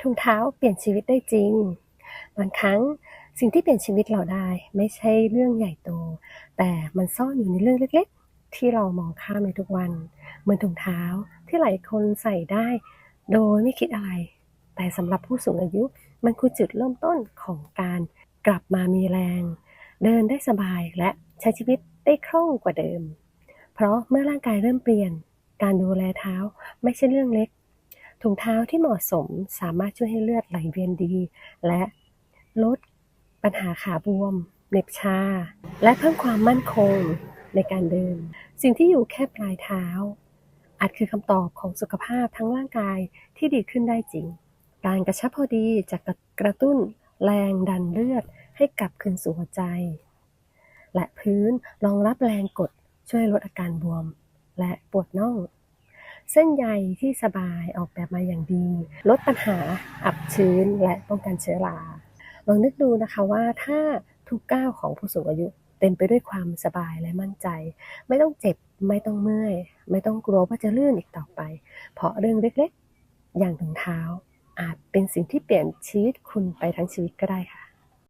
ถุงเท้าเปลี่ยนชีวิตได้จริง บางครั้งสิ่งที่เปลี่ยนชีวิตเราได้ ไม่ใช่เรื่องใหญ่โต แต่มันซ่อนอยู่ในเรื่องเล็กๆ ที่เรามองข้ามในทุกวัน เหมือนถุงเท้าที่หลายคนใส่ได้ โดยไม่คิดอะไร แต่สำหรับผู้สูงอายุ มันคือจุดเริ่มต้นของการกลับมามีแรง เดินได้สบายและใช้ชีวิตได้คล่องกว่าเดิม เพราะเมื่อร่างกายเริ่มเปลี่ยน การดูแลเท้าไม่ใช่เรื่องเล็ก ถุงเท้าที่เหมาะสมสามารถช่วยให้เลือดไหลเวียนดี และลดปัญหาขาบวมเหน็บชา และเพิ่มความมั่นคงในการเดิน สิ่งที่อยู่แค่ปลายเท้า อาจคือคำตอบของสุขภาพทั้งร่างกายที่ดีขึ้นได้จริง การกระชับพอดีจะกระตุ้นแรงดันเลือดให้กลับคืนสู่หัวใจ และพื้นรองรับแรงกดช่วยลดอาการบวม และปวดน่อง เส้นใยที่สบายออกแบบมาอย่างดี ลดปัญหาอับชื้นและป้องกันเชื้อราลองนึกดูนะคะว่าถ้าทุกก้าวของผู้สูงอายุเต็มไปด้วยความสบายและมั่นใจ ไม่ต้องเจ็บไม่ต้องเมื่อย ไม่ต้องกลัวว่าจะลื่นอีกต่อไป เพราะเรื่องเล็กๆ อย่างถุงเท้า อาจเป็นสิ่งที่เปลี่ยนชีวิตคุณไปทั้งชีวิตก็ได้ค่ะ